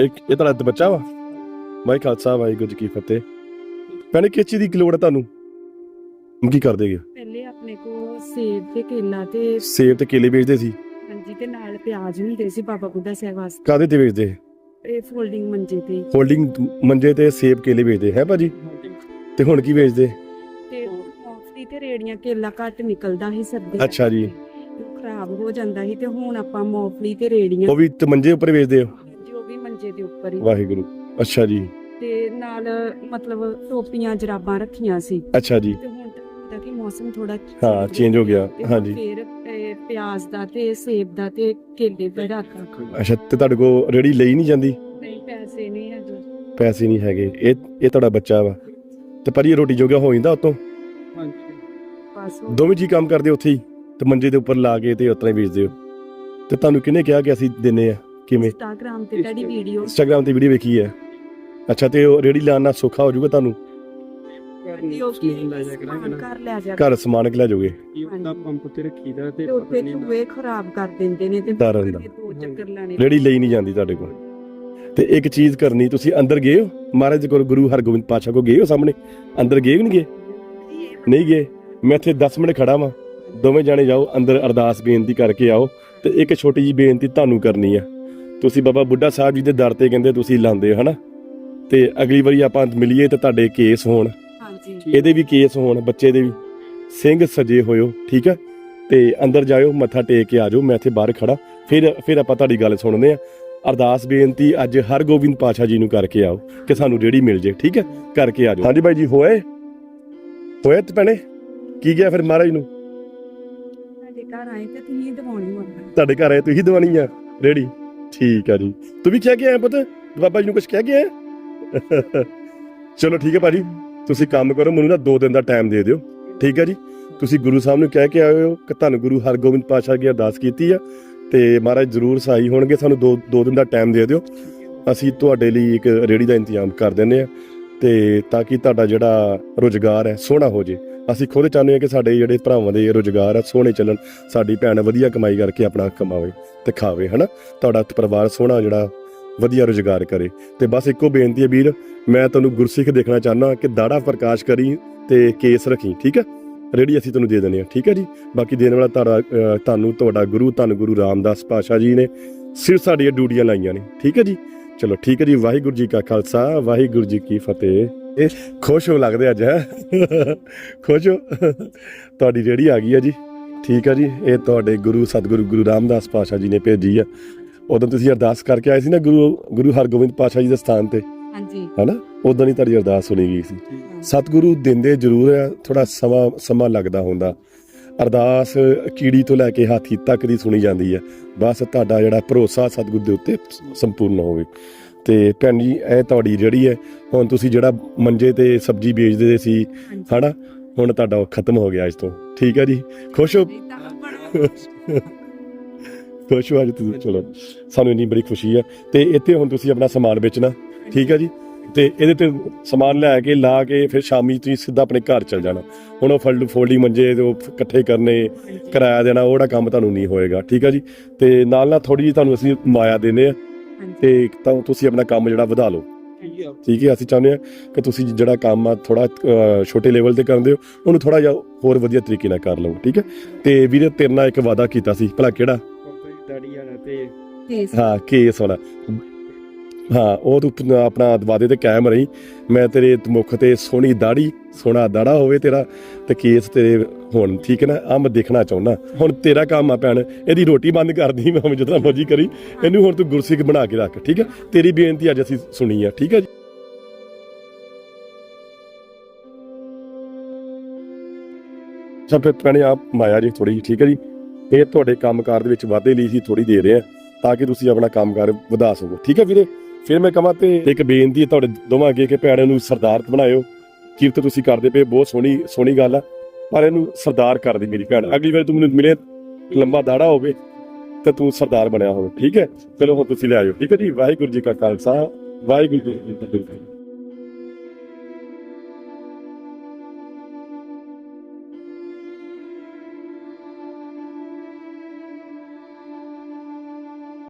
ਇੱਕ ਇਹ ਤੇ ਬੱਚਾ ਵਾ। ਵਾਹਿ ਖਾਲਸਾ ਵਾਹਿਗੁਰੂ ਜੀ ਕੀ ਫਤਿਹ। ਭੈਣੇ ਕਿਸ ਚੀਜ਼ ਦੀ ਲੋੜ ਹੈ ਤੁਹਾਨੂੰ? ਕੀ ਕਰਦੇ ਹੋ ਪਹਿਲੇ ਆਪਣੇ ਕੋਲ ਸੇਬ ਤੇ ਕੇਲਾ ਤੇ ਸੇਬ ਤੇ ਕੇਲੇ ਵੇਚਦੇ ਸੀ। ਹਾਂਜੀ ਤੇ ਨਾਲ ਪਿਆਜ਼ ਹੁੰਦੇ ਸੀ ਬਾਬਾ ਬੁੱਢਾ ਸਾਹਿਬ ਵਾਸਤੇ। ਕਾਦੇ ਤੇ ਵੇਚਦੇ? ਇਹ ਫੋਲਡਿੰਗ ਮੰਜੇ ਤੇ। ਹੋਲਡਿੰਗ ਮੰਜੇ ਤੇ ਸੇਬ ਕੇਲੇ ਵੇਚਦੇ ਹੈ ਭਾਜੀ? ਤੇ ਹੁਣ ਕੀ ਵੇਚਦੇ? ਤੇ ਮੌਫਲੀ ਤੇ ਰੇੜੀਆਂ ਕੇਲਾ ਘੱਟ ਨਿਕਲਦਾ ਸੀ ਸਰਦੀ ਅੱਛਾ ਜੀ। ਖਰਾਬ ਹੋ ਜਾਂਦਾ ਸੀ ਤੇ ਹੁਣ ਆਪਾਂ ਮੌਫਲੀ ਤੇ ਰੇੜੀਆਂ ਉਹ ਵੀ ਤੇ ਮੰਜੇ ਉੱਪਰ ਵੇਚਦੇ ਹੋ? ਹੀ ਵਾਹਿਗੁਰੂ। ਅੱਛਾ ਜੀ। ਤੇ ਨਾਲ ਮਤਲਬ ਟੋਪੀਆਂ ਜਰਾਬਾਂ ਰੱਖੀਆਂ ਸੀ। ਅੱਛਾ ਜੀ। ਤੇ ਹੁਣ ਤਾਂ ਕਿ ਮੌਸਮ ਥੋੜਾ ਹਾਂ, change ਹੋ ਗਿਆ, ਤੇ ਹਾਂਜੀ। ਫਿਰ ਇਹ ਪਿਆਜ਼ ਦਾ ਤੇ ਸੇਬ ਦਾ ਤੇ ਕੇਲੇ ਦਾ ਰੱਖ ਅੱਛਾ ਤੇ ਤੁਹਾਡੇ ਕੋਲ ਰੇੜੀ ਲਈ ਨਹੀਂ ਜਾਂਦੀ? ਨਹੀਂ ਪੈਸੇ ਨਹੀਂ ਹੈਗੇ। ਪੈਸੇ ਨਹੀਂ ਹੈਗੇ। ਇਹ ਇਹ ਤੁਹਾਡਾ ਬੱਚਾ ਵਾ। ਤੇ ਪਰ ਇਹ ਰੋਟੀ ਜੋਗਾ ਹੋ ਜਾਂਦਾ ਉਤੋਂ? ਬਸ ਉਹ- ਦੋਵੇਂ ਜੀ ਕੰਮ ਕਰਦੇ ਉੱਥੇ ਹੀ? ਤੇ ਮੰਜੇ ਦੇ ਉੱਪਰ ਲਾ ਕੇ ਤੇ ਉਤਰਾ ਵੇਚਦੇ ਹੋ। ਤੇ ਤੁਹਾਨੂੰ ਕਿਹਨੇ ਕਿਹਾ ਕਿ ਅਸੀਂ ਦਿੰਨੇ ਆ? ਕਿਵੇਂ? ਇੰਸਟਾਗ੍ਰਾਮ ਤੇ ਤੁਹਾਡੀ ਵੀਡੀਓ ਇੰਸਟਾਗ੍ਰਾਮ ਤੇ ਵੀਡੀਓ ਵੇਖੀ ਹੈ। ਅੱਛਾ ਤੇ ਉਹ ਰੇੜੀ ਲਾਉਣ ਨਾਲ ਸੌਖਾ ਹੋ ਜਾਊਗਾ ਤੁਹਾਨੂੰ? ਜਾ ਘਰ ਸਮਾਨ ਕਿ। ਲੈ ਜਾਓਗੇ। ਉਹਦਾ ਪੰਪ ਤੇ ਰੱਖੀਦਾ ਤੇ ਤੇ ਉੱਥੇ ਚੂਹੇ ਖਰਾਬ ਕਰ ਦਿੰਦੇ ਨੇ ਤੇ ਡਰ ਰਹਿੰਦਾ। ਦੋ ਚੱਕਰ ਲਾਣੇ ਰੇੜੀ ਲਈ ਨਹੀਂ ਜਾਂਦੀ ਤੁਹਾਡੇ ਕੋਲ। ਤੇ ਇੱਕ ਚੀਜ਼ ਕਰਨੀ ਤੁਸੀਂ ਅੰਦਰ ਗਏ ਹੋ? ਮਹਾਰਾਜ ਕੋਲ ਗੁਰੂ ਹਰਗੋਬਿੰਦ ਪਾਤਸ਼ਾਹ ਕੋ ਗਏ ਹੋ ਸਾਹਮਣੇ? ਅੰਦਰ ਗਏ ਕਿ ਨਹੀਂ ਗਏ? ਨਹੀਂ ਗਏ। ਮੈਂ ਇੱਥੇ 10 ਮਿੰਟ ਖੜਾ ਵਾਂ। ਦੋਵੇਂ ਜਾਣੇ ਜਾਓ ਅੰਦਰ ਅਰਦਾਸ ਬੇਨਤੀ ਕਰਕੇ ਆਓ ਤੇ ਇੱਕ ਛੋਟੀ ਜੀ ਬੇਨਤੀ ਤੁਹਾਨੂੰ ਕਰਨੀ ਆ। ਤੁਸੀਂ ਬਾਬਾ ਬੁੱਢਾ ਸਾਹਿਬ ਜੀ ਦੇ ਦਰ ਤੇ ਕਹਿੰਦੇ ਤੁਸੀਂ ਲਾਉਂਦੇ ਹੋ ਹਨਾ? ਤੇ ਅਗਲੀ ਵਾਰੀ ਆਪਾਂ ਮਿਲੀਏ ਤੇ ਤੁਹਾਡੇ ਕੇਸ ਹੋਣ। ਹਾਂਜੀ। ਇਹਦੇ ਵੀ ਕੇਸ ਹੋਣ ਬੱਚੇ ਦੇ ਵੀ। ਸਿੰਘ ਸਜੇ ਹੋਇਓ ਠੀਕ ਆ? ਤੇ ਅੰਦਰ ਜਾਇਓ ਮੱਥਾ ਟੇਕ ਕੇ ਆਜੋ ਮੈਂ ਇੱਥੇ ਬਾਹਰ ਖੜਾ ਫਿਰ ਫਿਰ ਆਪਾਂ ਤੁਹਾਡੀ ਗੱਲ ਸੁਣਦੇ ਆ। ਅਰਦਾਸ ਬੇਨਤੀ ਅੱਜ ਹਰਗੋਬਿੰਦ ਪਾਤਸ਼ਾਹ ਜੀ ਨੂੰ ਕਰਕੇ ਆਓ ਕਿ ਸਾਨੂੰ ਰੇੜੀ ਮਿਲ ਜੇ ਠੀਕ ਹੈ ਕਰਕੇ ਆਜੋ ਹਾਂਜੀ ਬਾਈ ਜੀ ਹੋਏ? ਹੋਏ ਤੇ ਭੈਣੇ? ਕੀ ਗਿਆ ਫਿਰ ਮਹਾਰਾਜ ਨੂੰ? ਸਾਡੇ ਘਰ ਆਏ ਤੇ ਤੁਸੀਂ ਦਵਾਉਣੀ ਹੁੰਦਾ ਤੁਹਾਡੇ ਘਰ ਆਏ ਤੁਸੀਂ ਦਵਾਨੀ ਆ? ਰੇੜੀ ਠੀਕ ਆ ਜੀ। ਤੂੰ ਵੀ ਕਹਿ ਕੇ ਆਇਆ ਪੁੱਤ? ਬਾਬਾ ਜੀ ਨੂੰ ਕੁਝ ਕਹਿ ਕੇ ਆਇਆ? ਚਲੋ ਠੀਕ ਹੈ ਭਾਜੀ, ਤੁਸੀਂ ਕੰਮ ਕਰੋ, ਮੈਨੂੰ ਨਾ 2 ਦਿਨ ਦਾ ਟਾਈਮ ਦੇ ਦਿਓ। ਠੀਕ ਹੈ ਜੀ, ਤੁਸੀਂ ਗੁਰੂ ਸਾਹਿਬ ਨੂੰ ਕਹਿ ਕੇ ਆਏ ਹੋ ਕਿ ਤੁਹਾਨੂੰ ਗੁਰੂ ਹਰਗੋਬਿੰਦ ਪਾਤਸ਼ਾਹ ਜੀ ਅਰਦਾਸ ਕੀਤੀ ਆ, ਤੇ ਮਹਾਰਾਜ ਜ਼ਰੂਰ ਸਹਾਈ ਹੋਣਗੇ, ਸਾਨੂੰ 2 2 ਦਿਨ ਦਾ ਟਾਈਮ ਦੇ ਦਿਓ। ਅਸੀਂ ਤੁਹਾਡੇ ਲਈ ਇੱਕ ਰੇੜੀ ਦਾ ਇੰਤਜ਼ਾਮ ਕਰ ਦਿੰਨੇ ਆ, ਤੇ ਤਾਂ ਕਿ ਤੁਹਾਡਾ ਜਿਹੜਾ ਰੋਜ਼ਗਾਰ ਹੈ, ਸੋਹਣਾ ਹੋ ਜੇ। ਅਸੀਂ ਖੁਦ ਚਾਹੁੰਦੇ ਹਾਂ ਕਿ ਸਾਡੇ ਜਿਹੜੇ ਭਰਾਵਾਂ ਦੇ ਰੋਜ਼ਗਾਰ ਆ, ਸੋਹਣੇ ਚੱਲਣ, ਸਾਡੀ ਭੈਣ ਵਧੀਆ ਕਮਾਈ ਕਰਕੇ ਆਪਣਾ ਕਮਾਵੇ ਤੇ ਖਾਵੇ, ਹਨਾ? ਤੁਹਾਡਾ ਪਰਿਵਾਰ ਸੋਹਣਾ ਜਿਹੜਾ ਵਧੀਆ ਰੋਜ਼ਗਾਰ ਕਰੇ। ਤੇ ਬਸ ਇੱਕੋ ਬੇਨਤੀ ਹੈ ਵੀਰ, ਮੈਂ ਤੁਹਾਨੂੰ ਗੁਰਸਿੱਖ ਦੇਖਣਾ ਚਾਹਨਾ ਕਿ ਦਾੜਾ ਪ੍ਰਕਾਸ਼ ਕਰੀ ਤੇ ਕੇਸ ਰੱਖੀ, ਠੀਕ ਹੈ? ਰੇੜੀ ਅਸੀਂ ਤੁਹਾਨੂੰ ਦੇ ਦਿੰਦੇ ਹਾਂ, ਠੀਕ ਹੈ ਜੀ? ਬਾਕੀ ਦੇਣ ਵਾਲਾ ਤੁਹਾਡਾ ਤੁਹਾਨੂੰ, ਤੁਹਾਡਾ ਗੁਰੂ, ਧੰਨ ਗੁਰੂ ਰਾਮਦਾਸ ਪਾਸ਼ਾ ਜੀ ਨੇ ਸਿਰ ਸਾਡੀਆਂ ਡਿਊਟੀਆਂ ਲਾਈਆਂ ਨੇ, ਠੀਕ ਹੈ ਜੀ? ਚਲੋ ਠੀਕ ਹੈ ਜੀ, ਵਾਹਿਗੁਰੂ ਜੀ ਕਾ ਖਾਲਸਾ, ਵਾਹਿਗੁਰੂ ਜੀ ਕੀ ਫਤਿਹ। ਇਹ ਖੁਸ਼ ਹੋ ਲੱਗਦੇ ਅੱਜ ਹੈ? ਖੁਸ਼ ਹੋ? ਤੁਹਾਡੀ ਰੇੜੀ ਆ ਗਈ ਹੈ ਜੀ। ਠੀਕ ਹੈ ਜੀ। ਇਹ ਤੁਹਾਡੇ ਗੁਰੂ ਸਤਿਗੁਰੂ ਗੁਰੂ ਰਾਮਦਾਸ ਪਾਸ਼ਾ ਜੀ ਨੇ ਭੇਜੀ ਆ। ਉਦੋਂ ਤੁਸੀਂ ਅਰਦਾਸ ਕਰਕੇ ਆਏ ਸੀ ਨਾ ਗੁਰੂ ਗੁਰੂ ਹਰਗੋਬਿੰਦ ਪਾਸ਼ਾ ਜੀ ਦੇ ਸਥਾਨ ਤੇ? ਹਾਂਜੀ। ਹਨਾ? ਉਦੋਂ ਹੀ ਤੁਹਾਡੀ ਅਰਦਾਸ ਸੁਣੀ ਗਈ ਸੀ। ਸਤਿਗੁਰੂ ਦਿੰਦੇ ਜ਼ਰੂਰ ਆ ਥੋੜਾ ਸਮਾਂ ਸਮਾਂ ਲੱਗਦਾ ਹੁੰਦਾ। ਅਰਦਾਸ ਕੀੜੀ ਤੋਂ ਲੈ ਕੇ ਹਾਥੀ ਤੱਕ ਦੀ ਸੁਣੀ ਜਾਂਦੀ ਹੈ ਬਸ ਤੁਹਾਡਾ ਜਿਹੜਾ ਭਰੋਸਾ ਸਤਿਗੁਰੂ ਦੇ ਉੱਤੇ ਸੰਪੂਰਨ ਹੋਵੇ। ਤੇ ਭੈਣ ਜੀ ਇਹ ਤੁਹਾਡੀ ਜਿਹੜੀ ਹੈ ਹੁਣ ਤੁਸੀਂ ਜਿਹੜਾ ਮੰਜੇ ਤੇ ਸਬਜ਼ੀ ਵੇਚਦੇ ਸੀ ਹਨਾ? ਹੁਣ ਤੁਹਾਡਾ ਉਹ ਖਤਮ ਹੋ ਗਿਆ ਅੱਜ ਤੋਂ। ਠੀਕ ਹੈ ਜੀ? ਖੁਸ਼ ਹੋ? ਖੁਸ਼ ਹੋ ਅੱਜ ਤੁਸੀਂ? ਚਲੋ ਸਾਨੂੰ ਇੰਨੀ ਬੜੀ ਖੁਸ਼ੀ ਹੈ ਤੇ ਇੱਥੇ ਹੁਣ ਤੁਸੀਂ ਆਪਣਾ ਸਮਾਨ ਵੇਚਣਾ ਠੀਕ ਹੈ ਜੀ? ਤੇ ਇਹਦੇ ਤੇ ਸਮਾਨ ਲੈ ਕੇ ਲਾ ਕੇ ਫਿਰ ਸ਼ਾਮੀ ਤੁਸੀਂ ਸਿੱਧਾ ਆਪਣੇ ਘਰ ਚਲ ਜਾਣਾ। ਹੁਣ ਉਹ ਫਲਡ ਫੋਲਡੀ ਮੰਜੇ ਤੇ ਉਹ ਇਕੱਠੇ ਕਰਨੇ ਕਿਰਾਇਆ ਦੇਣਾ ਉਹੜਾ ਕੰਮ ਤੁਹਾਨੂੰ ਨਹੀਂ ਹੋਏਗਾ ਠੀਕ ਹੈ ਜੀ? ਤੇ ਨਾਲ ਨਾਲ ਥੋੜੀ ਜਿਹੀ ਤੁਹਾਨੂੰ ਅਸੀਂ ਮਾਇਆ ਦੇਨੇ ਆ। ਤੇ ਤਾਂ ਤੁਸੀਂ ਆਪਣਾ ਕੰਮ ਜਿਹੜਾ ਵਧਾ ਲਓ। ਠੀਕ ਹੈ ਅਸੀਂ ਚਾਹੁੰਦੇ ਹਾਂ ਕਿ ਤੁਸੀਂ ਜਿਹੜਾ ਕੰਮ ਆ ਥੋੜਾ ਛੋਟੇ ਲੈਵਲ ਤੇ ਕਰਦੇ ਹੋ ਉਹਨੂੰ ਥੋੜਾ ਜਿਹਾ ਹੋਰ ਵਧੀਆ ਤਰੀਕੇ ਨਾਲ ਕਰ ਲਓ ਠੀਕ ਹੈ? ਤੇ ਵੀਰੇ ਤੇਰੇ ਨਾਲ ਇੱਕ ਵਾਅਦਾ ਕੀਤਾ ਸੀ ਭਲਾ ਕਿਹੜਾ? ਦਾੜੀ ਵਾਲਾ ਤੇ ਕੇਸ। ਹਾਂ ਕੇਸ ਵਾਲਾ। ਹਾਂ, ਉਹ ਤੂੰ ਆਪਣਾ ਵਾਦੇ ਤੇ ਕਾਇਮ ਰਹੀ। ਮੈਂ ਤੇਰੇ ਮੁਖ ਤੇ ਸੋਹਣੀ ਦਾੜੀ ਸੋਹਣਾ ਦਾੜਾ ਹੋਵੇ ਤੇਰਾ, ਤੇ ਕੇਸ ਤੇਰੇ ਹੁਣ, ਠੀਕ ਹੈ ਨਾ? ਆ ਮੈਂ ਦੇਖਣਾ ਚਾਹੁੰਦਾ। ਹੁਣ ਤੇਰਾ ਕੰਮ ਆ ਭੈਣ, ਇਹਦੀ ਰੋਟੀ ਬੰਦ ਕਰਦੀ ਮੈਂ ਜਿਤਨਾ ਮਰਜ਼ੀ ਕਰੀ। ਇਹਨੂੰ ਹੁਣ ਤੂੰ ਗੁਰਸਿੱਖ ਬਣਾ ਕੇ ਰੱਖ, ਠੀਕ ਹੈ? ਤੇਰੀ ਬੇਨਤੀ ਅੱਜ ਅਸੀਂ ਸੁਣੀ ਆ, ਠੀਕ ਹੈ ਜੀ? ਸਭ ਤੋਂ ਪਹਿਲੇ ਆਪ ਮਾਇਆ ਜੀ ਥੋੜੀ ਠੀਕ ਹੈ ਜੀ? ਇਹ ਤੁਹਾਡੇ ਕੰਮਕਾਰ ਦੇ ਵਿੱਚ ਵਾਧੇ ਲਈ ਸੀ ਥੋੜੀ ਦੇ ਰਹੇ ਆ ਤਾਂ ਕਿ ਤੁਸੀਂ ਆਪਣਾ ਕੰਮਕਾਰ ਵਧਾ ਸਕੋ, ਠੀਕ ਹੈ ਵੀਰੇ? ਫਿਰ ਮੈਂ ਕਹਾਂ ਤੇ ਇੱਕ ਬੇਨਤੀ ਤੁਹਾਡੇ ਦੋਵਾਂ ਅੱਗੇ ਕਿ ਭੈਣਾਂ ਨੂੰ ਸਰਦਾਰ ਬਣਾਇਓ। ਕੀਰਤ ਤੁਸੀਂ ਕਰਦੇ ਪਏ, ਬਹੁਤ ਸੋਹਣੀ ਸੋਹਣੀ ਗੱਲ ਆ। ਪਰ ਇਹਨੂੰ ਸਰਦਾਰ ਕਰ ਦੇ ਮੇਰੀ ਭੈਣ। ਅਗਲੀ ਵਾਰ ਤੂੰ ਮੈਨੂੰ ਮਿਲੇ, ਲੰਬਾ ਦਾੜਾ ਹੋਵੇ, ਤੇ ਤੂੰ ਸਰਦਾਰ ਬਣਿਆ ਹੋਵੇ। ਠੀਕ ਹੈ? ਚਲੋ ਹੁਣ ਤੁਸੀਂ ਲੈ ਆਇਓ। ਠੀਕ ਹੈ ਜੀ? ਵਾਹਿਗੁਰੂ ਜੀ ਕਾ ਖਾਲਸਾ, ਵਾਹਿਗੁਰੂ ਜੀ ਕੀ ਫਤਿਹ।